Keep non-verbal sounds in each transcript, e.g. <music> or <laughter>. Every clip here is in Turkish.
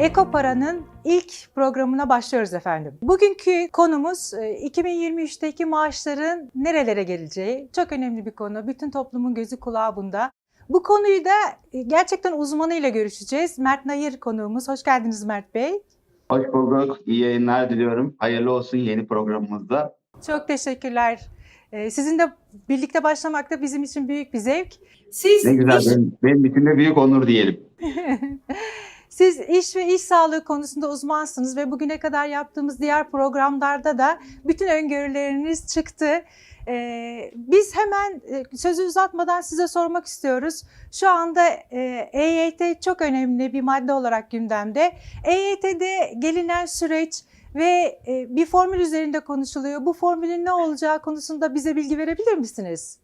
Ekopara'nın ilk programına başlıyoruz efendim. Bugünkü konumuz e, 2023'teki maaşların nerelere geleceği. Çok önemli bir konu. Bütün toplumun gözü kulağı bunda. Bu konuyu da e, gerçekten uzmanıyla görüşeceğiz. Mert Nayır konuğumuz. Hoş geldiniz Mert Bey. Hoş bulduk. İyi yayınlar diliyorum. Hayırlı olsun yeni programımızda. Çok teşekkürler. E, Sizinle birlikte başlamak da bizim için büyük bir zevk. Siz Ne güzel. iş- Benim, benim için de büyük onur diyelim. <laughs> Siz iş ve iş sağlığı konusunda uzmansınız ve bugüne kadar yaptığımız diğer programlarda da bütün öngörüleriniz çıktı. Ee, biz hemen e, sözü uzatmadan size sormak istiyoruz. Şu anda e, EYT çok önemli bir madde olarak gündemde. EYT'de gelinen süreç ve e, bir formül üzerinde konuşuluyor. Bu formülün ne olacağı konusunda bize bilgi verebilir misiniz?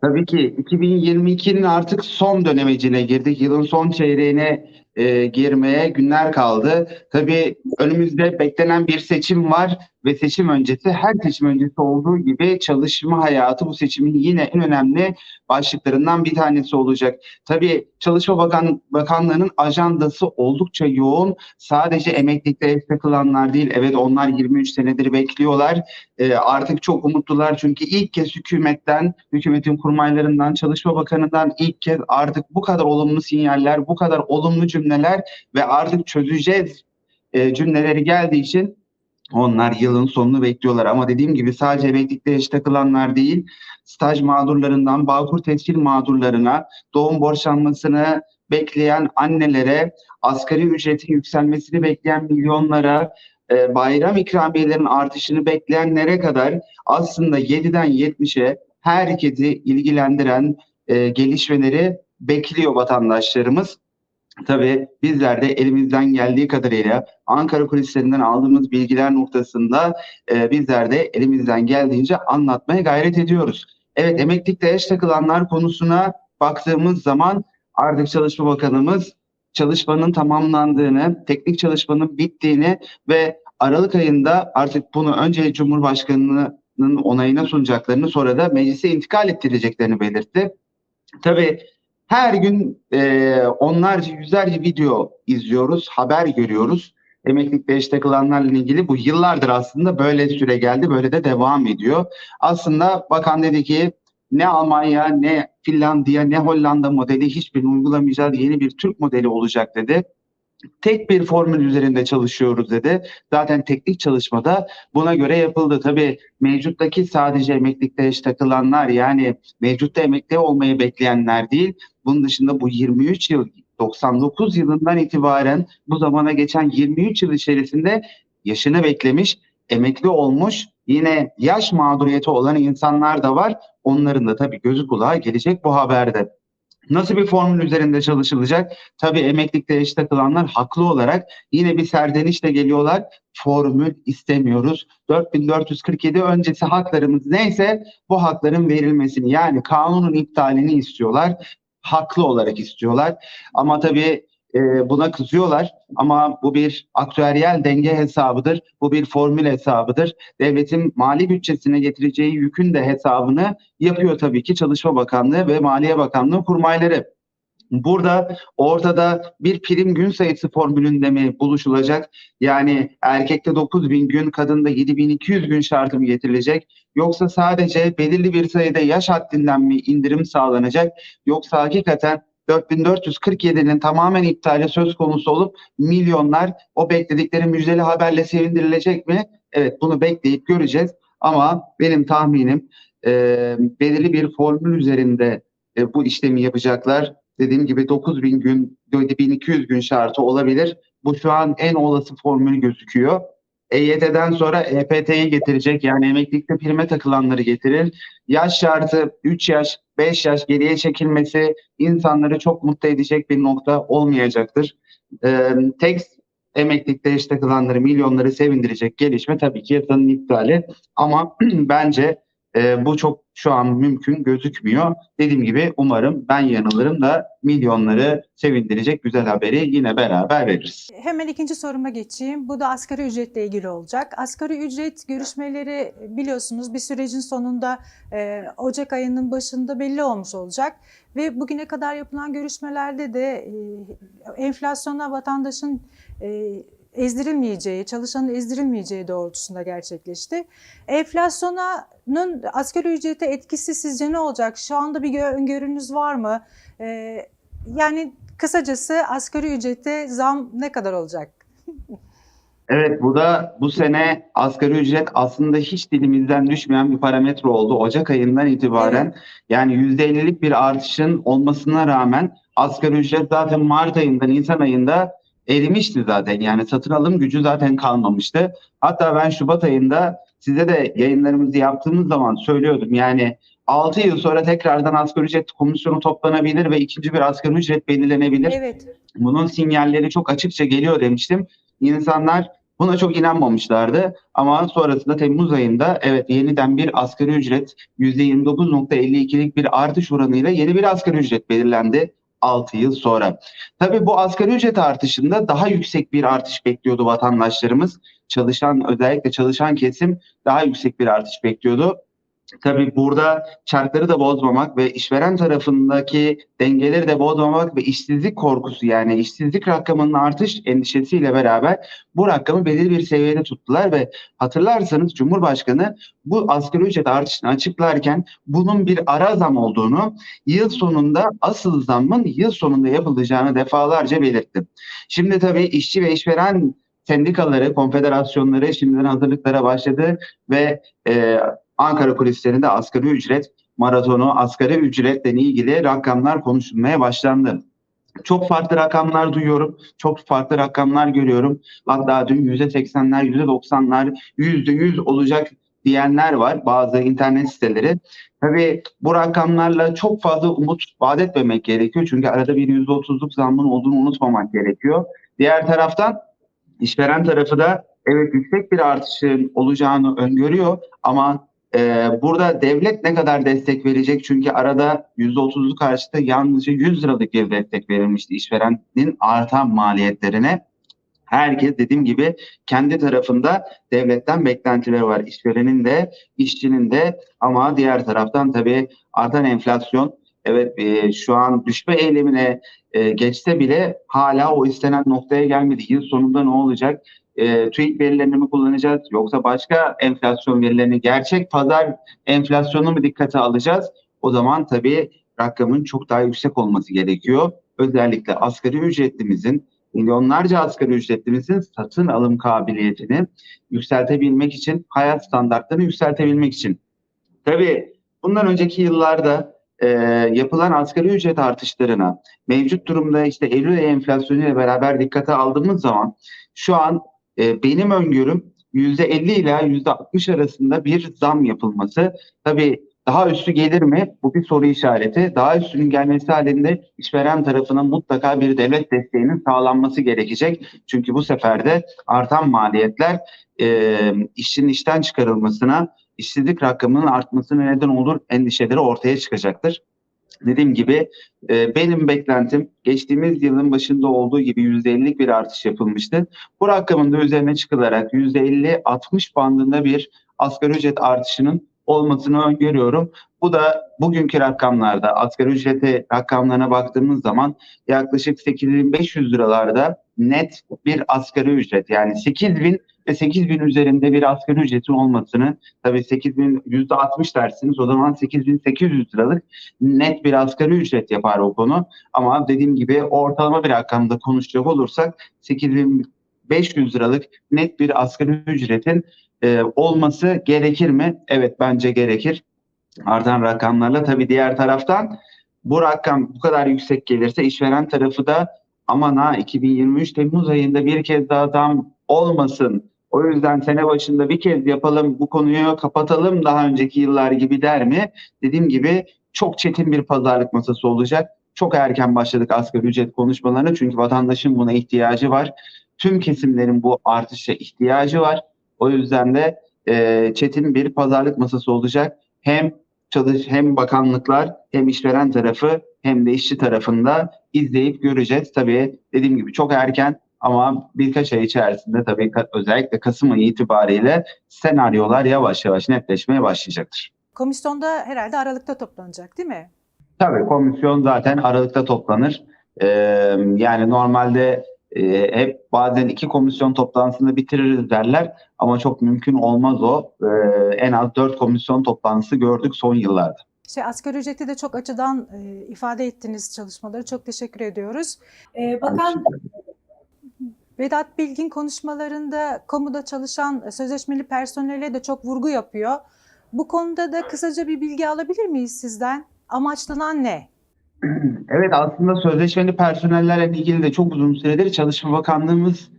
Tabii ki 2022'nin artık son dönemecine girdik. Yılın son çeyreğine e, girmeye günler kaldı. Tabii önümüzde beklenen bir seçim var ve seçim öncesi her seçim öncesi olduğu gibi çalışma hayatı bu seçimin yine en önemli başlıklarından bir tanesi olacak. Tabii Çalışma Bakan, Bakanlığı'nın ajandası oldukça yoğun. Sadece emeklilikte ev takılanlar değil, evet onlar 23 senedir bekliyorlar. E, artık çok umutlular çünkü ilk kez hükümetten, hükümetin kurmaylarından, Çalışma Bakanı'ndan ilk kez artık bu kadar olumlu sinyaller, bu kadar olumlu cümleler ve artık çözeceğiz e, cümleleri geldiği için onlar yılın sonunu bekliyorlar. Ama dediğim gibi sadece emeklilikte eş takılanlar değil, staj mağdurlarından Bağkur tescil mağdurlarına, doğum borçlanmasını bekleyen annelere, asgari ücretin yükselmesini bekleyen milyonlara, e, bayram ikramiyelerinin artışını bekleyenlere kadar aslında 7'den 70'e herkesi ilgilendiren e, gelişmeleri bekliyor vatandaşlarımız. Tabii bizler de elimizden geldiği kadarıyla Ankara kulislerinden aldığımız bilgiler noktasında e, bizler de elimizden geldiğince anlatmaya gayret ediyoruz. Evet emeklilikte eş takılanlar konusuna baktığımız zaman artık Çalışma Bakanımız çalışmanın tamamlandığını, teknik çalışmanın bittiğini ve Aralık ayında artık bunu önce Cumhurbaşkanı'nın onayına sunacaklarını sonra da meclise intikal ettireceklerini belirtti. Tabii her gün e, onlarca yüzlerce video izliyoruz, haber görüyoruz. Emeklilikte eş takılanlarla ilgili bu yıllardır aslında böyle süre geldi, böyle de devam ediyor. Aslında bakan dedi ki ne Almanya, ne Finlandiya, ne Hollanda modeli hiçbirini uygulamayacağız. Yeni bir Türk modeli olacak dedi. Tek bir formül üzerinde çalışıyoruz dedi. Zaten teknik çalışmada buna göre yapıldı. Tabii mevcuttaki sadece emeklilikte eş takılanlar yani mevcutta emekli olmayı bekleyenler değil. Bunun dışında bu 23 yıl 99 yılından itibaren bu zamana geçen 23 yıl içerisinde yaşını beklemiş, emekli olmuş, yine yaş mağduriyeti olan insanlar da var. Onların da tabii gözü kulağı gelecek bu haberde. Nasıl bir formül üzerinde çalışılacak? Tabii emeklilikte eş takılanlar haklı olarak yine bir serzenişle geliyorlar. Formül istemiyoruz. 4447 öncesi haklarımız neyse bu hakların verilmesini yani kanunun iptalini istiyorlar. Haklı olarak istiyorlar. Ama tabii e, buna kızıyorlar. Ama bu bir aktüeryel denge hesabıdır. Bu bir formül hesabıdır. Devletin mali bütçesine getireceği yükün de hesabını yapıyor tabii ki Çalışma Bakanlığı ve Maliye Bakanlığı kurmayları. Burada ortada bir prim gün sayısı formülünde mi buluşulacak? Yani erkekte 9000 gün, kadında 7200 gün şartı mı getirilecek? Yoksa sadece belirli bir sayıda yaş haddinden mi indirim sağlanacak? Yoksa hakikaten 4447'nin tamamen iptali söz konusu olup milyonlar o bekledikleri müjdeli haberle sevindirilecek mi? Evet bunu bekleyip göreceğiz. Ama benim tahminim e, belirli bir formül üzerinde e, bu işlemi yapacaklar. Dediğim gibi 9000 gün, 7200 gün şartı olabilir. Bu şu an en olası formül gözüküyor. EYT'den sonra EPT'yi getirecek. Yani emeklilikte prime takılanları getirir. Yaş şartı 3 yaş, 5 yaş geriye çekilmesi insanları çok mutlu edecek bir nokta olmayacaktır. Ee, tek emeklilikte eş takılanları, milyonları sevindirecek gelişme tabii ki yasanın iptali. Ama <clears throat> bence e, bu çok şu an mümkün gözükmüyor. Dediğim gibi umarım ben yanılırım da milyonları sevindirecek güzel haberi yine beraber veririz. Hemen ikinci soruma geçeyim. Bu da asgari ücretle ilgili olacak. Asgari ücret görüşmeleri biliyorsunuz bir sürecin sonunda e, Ocak ayının başında belli olmuş olacak. Ve bugüne kadar yapılan görüşmelerde de e, enflasyona vatandaşın e, ezdirilmeyeceği, çalışanın ezdirilmeyeceği doğrultusunda gerçekleşti. Enflasyonun asgari ücrete etkisi sizce ne olacak? Şu anda bir gö- öngörünüz var mı? E, yani kısacası asgari ücrete zam ne kadar olacak? Evet bu da bu sene asgari ücret aslında hiç dilimizden düşmeyen bir parametre oldu. Ocak ayından itibaren yani %50'lik bir artışın olmasına rağmen asgari ücret zaten Mart ayında, Nisan ayında erimişti zaten. Yani satın alım gücü zaten kalmamıştı. Hatta ben Şubat ayında size de yayınlarımızı yaptığımız zaman söylüyordum. Yani 6 yıl sonra tekrardan asgari ücret komisyonu toplanabilir ve ikinci bir asgari ücret belirlenebilir. Evet. Bunun sinyalleri çok açıkça geliyor demiştim. İnsanlar buna çok inanmamışlardı ama sonrasında Temmuz ayında evet yeniden bir asgari ücret %29.52'lik bir artış oranıyla yeni bir asgari ücret belirlendi 6 yıl sonra. Tabii bu asgari ücret artışında daha yüksek bir artış bekliyordu vatandaşlarımız. Çalışan özellikle çalışan kesim daha yüksek bir artış bekliyordu. Tabii burada çarkları da bozmamak ve işveren tarafındaki dengeleri de bozmamak ve işsizlik korkusu yani işsizlik rakamının artış endişesiyle beraber bu rakamı belirli bir seviyede tuttular ve hatırlarsanız Cumhurbaşkanı bu asgari ücret artışını açıklarken bunun bir ara zam olduğunu, yıl sonunda asıl zammın yıl sonunda yapılacağını defalarca belirtti. Şimdi tabii işçi ve işveren sendikaları, konfederasyonları şimdiden hazırlıklara başladı ve e, Ankara kulislerinde asgari ücret maratonu, asgari ücretle ilgili rakamlar konuşulmaya başlandı. Çok farklı rakamlar duyuyorum. Çok farklı rakamlar görüyorum. Hatta dün %80'ler, %90'lar, %100 olacak diyenler var bazı internet siteleri. Tabii bu rakamlarla çok fazla umut vaat etmemek gerekiyor. Çünkü arada bir %30'luk zammın olduğunu unutmamak gerekiyor. Diğer taraftan işveren tarafı da evet yüksek bir artışın olacağını öngörüyor ama ee, burada devlet ne kadar destek verecek? Çünkü arada %30'luk karşıtı yalnızca 100 liralık bir destek verilmişti işverenin artan maliyetlerine. Herkes dediğim gibi kendi tarafında devletten beklentileri var. İşverenin de, işçinin de ama diğer taraftan tabii artan enflasyon evet e, şu an düşme eylemine e, geçse bile hala o istenen noktaya gelmedi. Yıl sonunda ne olacak? E, TÜİK verilerini mi kullanacağız yoksa başka enflasyon verilerini gerçek pazar enflasyonu mu dikkate alacağız? O zaman tabii rakamın çok daha yüksek olması gerekiyor. Özellikle asgari ücretlimizin milyonlarca asgari ücretlimizin satın alım kabiliyetini yükseltebilmek için, hayat standartlarını yükseltebilmek için. Tabii bundan önceki yıllarda e, yapılan asgari ücret artışlarına mevcut durumda işte Eylül enflasyonu ile beraber dikkate aldığımız zaman şu an e, benim öngörüm %50 ila %60 arasında bir zam yapılması. Tabii daha üstü gelir mi? Bu bir soru işareti. Daha üstünün gelmesi halinde işveren tarafına mutlaka bir devlet desteğinin sağlanması gerekecek. Çünkü bu sefer de artan maliyetler e, işçinin işten çıkarılmasına, işsizlik rakamının artmasına neden olur endişeleri ortaya çıkacaktır. Dediğim gibi e, benim beklentim geçtiğimiz yılın başında olduğu gibi %50'lik bir artış yapılmıştı. Bu rakamın da üzerine çıkılarak %50-60 bandında bir asgari ücret artışının olmasını öngörüyorum. Bu da bugünkü rakamlarda asgari ücreti rakamlarına baktığımız zaman yaklaşık 8500 liralarda net bir asgari ücret yani 8000 ve 8000 üzerinde bir asgari ücretin olmasını tabii 8000 %60 dersiniz o zaman 8800 liralık net bir asgari ücret yapar o konu. Ama dediğim gibi ortalama bir rakamda konuşacak olursak 8500 liralık net bir asgari ücretin e, olması gerekir mi? Evet bence gerekir. Artan rakamlarla tabii diğer taraftan bu rakam bu kadar yüksek gelirse işveren tarafı da aman ha 2023 Temmuz ayında bir kez daha zam olmasın. O yüzden sene başında bir kez yapalım bu konuyu kapatalım daha önceki yıllar gibi der mi? Dediğim gibi çok çetin bir pazarlık masası olacak. Çok erken başladık asgari ücret konuşmalarına çünkü vatandaşın buna ihtiyacı var. Tüm kesimlerin bu artışa ihtiyacı var. O yüzden de e, çetin bir pazarlık masası olacak. hem çalış hem bakanlıklar hem işveren tarafı hem de işçi tarafında izleyip göreceğiz. Tabii dediğim gibi çok erken ama birkaç ay içerisinde tabii özellikle Kasım ayı itibariyle senaryolar yavaş yavaş netleşmeye başlayacaktır. Komisyonda herhalde Aralık'ta toplanacak değil mi? Tabii komisyon zaten Aralık'ta toplanır. Ee, yani normalde e, hep bazen iki komisyon toplantısında bitiririz derler ama çok mümkün olmaz o. Ee, en az dört komisyon toplantısı gördük son yıllarda. Şey, asgari ücreti de çok açıdan e, ifade ettiğiniz çalışmaları çok teşekkür ediyoruz. E, Bakan Vedat Bilgin konuşmalarında kamuda çalışan sözleşmeli personele de çok vurgu yapıyor. Bu konuda da kısaca bir bilgi alabilir miyiz sizden? Amaçlanan ne? <clears throat> Evet aslında sözleşmeli personellerle ilgili de çok uzun süredir Çalışma Bakanlığımız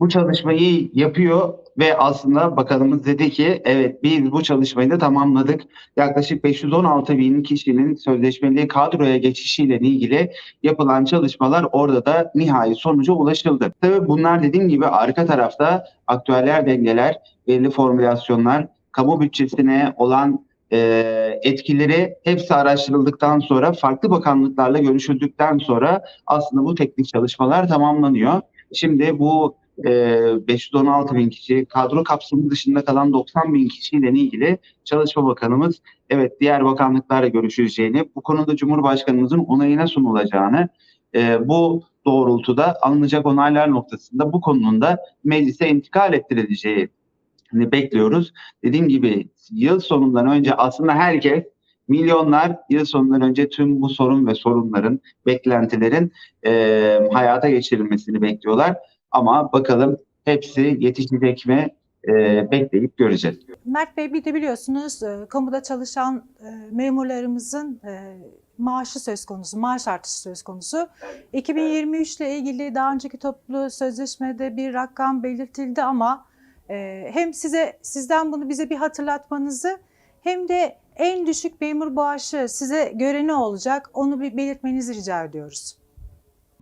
bu çalışmayı yapıyor ve aslında bakanımız dedi ki evet biz bu çalışmayı da tamamladık. Yaklaşık 516 bin kişinin sözleşmeli kadroya geçişiyle ilgili yapılan çalışmalar orada da nihai sonuca ulaşıldı. Tabii bunlar dediğim gibi arka tarafta aktüeller dengeler, belli formülasyonlar, kamu bütçesine olan e, etkileri hepsi araştırıldıktan sonra farklı bakanlıklarla görüşüldükten sonra aslında bu teknik çalışmalar tamamlanıyor. Şimdi bu e, 516 bin kişi kadro kapsamı dışında kalan 90 bin kişiyle ilgili Çalışma Bakanımız evet diğer bakanlıklarla görüşüleceğini bu konuda Cumhurbaşkanımızın onayına sunulacağını e, bu doğrultuda alınacak onaylar noktasında bu konunun da meclise intikal ettirileceği bekliyoruz. Dediğim gibi yıl sonundan önce aslında herkes milyonlar yıl sonundan önce tüm bu sorun ve sorunların, beklentilerin e, hayata geçirilmesini bekliyorlar. Ama bakalım hepsi yetişecek mi e, bekleyip göreceğiz. Mert Bey bir de biliyorsunuz e, kamuda çalışan e, memurlarımızın e, maaşı söz konusu, maaş artışı söz konusu. 2023 ile ilgili daha önceki toplu sözleşmede bir rakam belirtildi ama e, hem size sizden bunu bize bir hatırlatmanızı hem de en düşük memur bağışı size göre ne olacak onu bir belirtmenizi rica ediyoruz.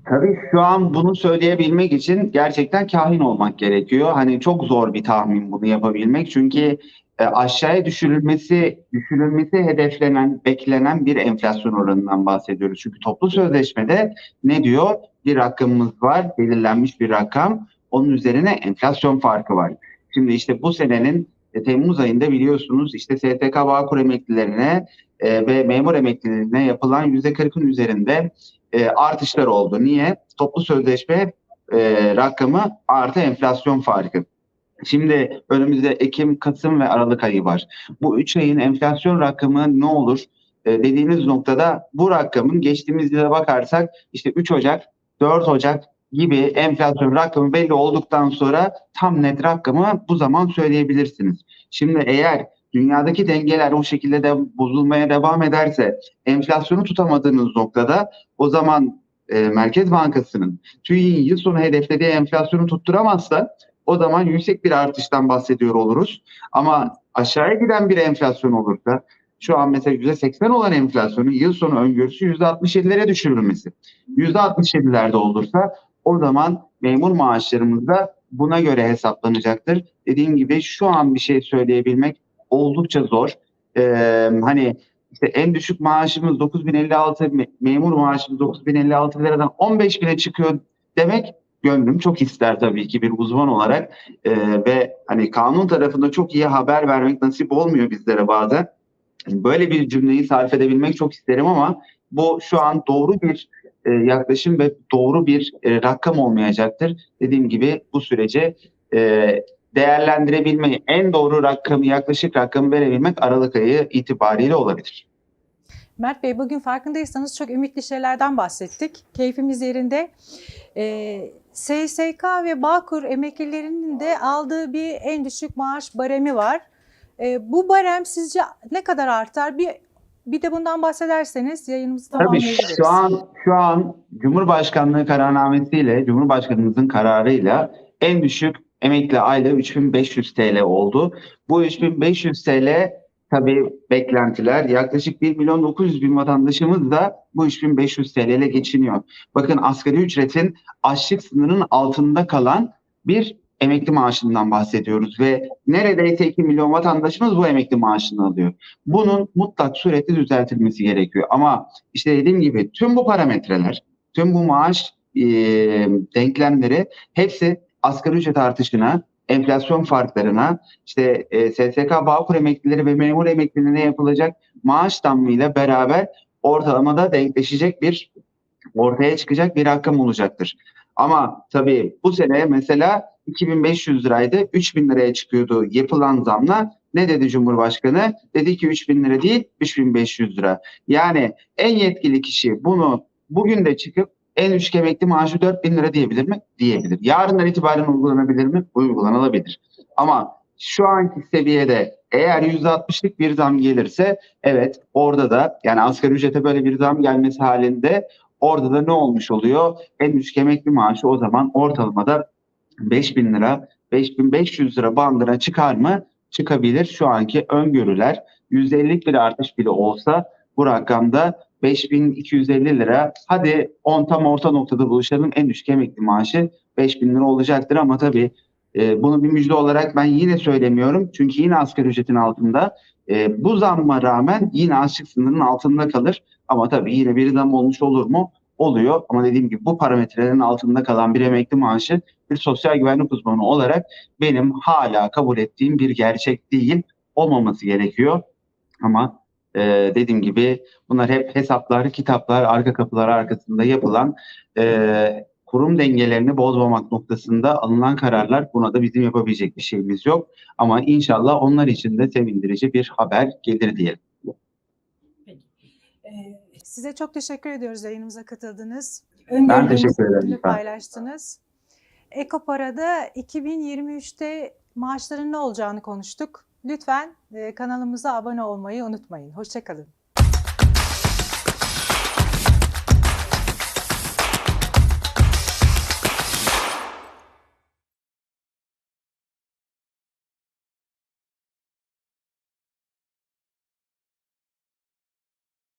Tabii şu an bunu söyleyebilmek için gerçekten kahin olmak gerekiyor. Hani çok zor bir tahmin bunu yapabilmek. Çünkü e, aşağıya düşürülmesi, düşürülmesi hedeflenen, beklenen bir enflasyon oranından bahsediyoruz. Çünkü toplu sözleşmede ne diyor? Bir rakamımız var, belirlenmiş bir rakam. Onun üzerine enflasyon farkı var. Şimdi işte bu senenin e, Temmuz ayında biliyorsunuz işte STK Bağkur emeklilerine e, ve memur emeklilerine yapılan %40'ın üzerinde e, artışlar oldu. Niye? Toplu sözleşme e, rakamı artı enflasyon farkı. Şimdi önümüzde Ekim, Kasım ve Aralık ayı var. Bu üç ayın enflasyon rakamı ne olur? E, dediğiniz noktada bu rakamın geçtiğimiz yıla bakarsak işte 3 Ocak, 4 Ocak gibi enflasyon rakamı belli olduktan sonra tam net rakamı bu zaman söyleyebilirsiniz. Şimdi eğer dünyadaki dengeler o şekilde de bozulmaya devam ederse enflasyonu tutamadığınız noktada o zaman e, Merkez Bankası'nın TÜİ'nin yıl sonu hedeflediği enflasyonu tutturamazsa o zaman yüksek bir artıştan bahsediyor oluruz. Ama aşağıya giden bir enflasyon olursa şu an mesela %80 olan enflasyonun yıl sonu öngörüsü %67'lere düşürülmesi. %67'lerde olursa o zaman memur maaşlarımız da buna göre hesaplanacaktır. Dediğim gibi şu an bir şey söyleyebilmek oldukça zor. Ee, hani işte en düşük maaşımız 9056, me- memur maaşımız 9056 liradan 15 bine çıkıyor demek gönlüm çok ister tabii ki bir uzman olarak Ee, ve hani kanun tarafında çok iyi haber vermek nasip olmuyor bizlere bazen. Böyle bir cümleyi sarf edebilmek çok isterim ama bu şu an doğru bir e, yaklaşım ve doğru bir e, rakam olmayacaktır. Dediğim gibi bu sürece e, değerlendirebilmeyi, en doğru rakamı, yaklaşık rakamı verebilmek Aralık ayı itibariyle olabilir. Mert Bey bugün farkındaysanız çok ümitli şeylerden bahsettik. Keyfimiz yerinde. Ee, SSK ve Bağkur emeklilerinin de aldığı bir en düşük maaş baremi var. Ee, bu barem sizce ne kadar artar? Bir bir de bundan bahsederseniz yayınımızı Tabii tamamlayabiliriz. şu an şu an Cumhurbaşkanlığı kararnamesiyle, Cumhurbaşkanımızın kararıyla en düşük emekli aylığı 3500 TL oldu. Bu 3500 TL tabii beklentiler yaklaşık 1 milyon 900 bin vatandaşımız da bu 3500 TL ile geçiniyor. Bakın asgari ücretin açlık sınırının altında kalan bir emekli maaşından bahsediyoruz ve neredeyse 2 milyon vatandaşımız bu emekli maaşını alıyor. Bunun mutlak surette düzeltilmesi gerekiyor. Ama işte dediğim gibi tüm bu parametreler, tüm bu maaş e, denklemleri hepsi asgari ücret artışına, enflasyon farklarına, işte e, SSK Bağkur emeklileri ve memur emeklilerine yapılacak maaş zammıyla beraber ortalamada denkleşecek bir ortaya çıkacak bir rakam olacaktır. Ama tabii bu sene mesela 2500 liraydı 3000 liraya çıkıyordu yapılan zamla. Ne dedi Cumhurbaşkanı? Dedi ki 3000 lira değil 3500 lira. Yani en yetkili kişi bunu bugün de çıkıp en düşük emekli maaşı 4000 lira diyebilir mi? Diyebilir. Yarından itibaren uygulanabilir mi? Uygulanabilir. Ama şu anki seviyede eğer %60'lık bir zam gelirse evet orada da yani asgari ücrete böyle bir zam gelmesi halinde orada da ne olmuş oluyor? En düşük emekli maaşı o zaman ortalamada 5000 lira 5500 lira bandına çıkar mı? Çıkabilir. Şu anki öngörüler %50'lik bir artış bile olsa bu rakamda 5250 lira. Hadi 10 tam orta noktada buluşalım. En düşük emekli maaşı 5000 lira olacaktır ama tabii e, bunu bir müjde olarak ben yine söylemiyorum. Çünkü yine asgari ücretin altında. E, bu zamma rağmen yine açlık sınırının altında kalır. Ama tabii yine bir zam olmuş olur mu? Oluyor. Ama dediğim gibi bu parametrelerin altında kalan bir emekli maaşı bir sosyal güvenlik uzmanı olarak benim hala kabul ettiğim bir gerçek değil. Olmaması gerekiyor. Ama e, dediğim gibi bunlar hep hesaplar, kitaplar, arka kapılar arkasında yapılan e, kurum dengelerini bozmamak noktasında alınan kararlar. Buna da bizim yapabilecek bir şeyimiz yok. Ama inşallah onlar için de sevindirici bir haber gelir diyelim. Ee, Size çok teşekkür ediyoruz yayınımıza katıldınız. Ben teşekkür ederim. Paylaştınız. Ekopara'da 2023'te maaşların ne olacağını konuştuk. Lütfen kanalımıza abone olmayı unutmayın. Hoşçakalın.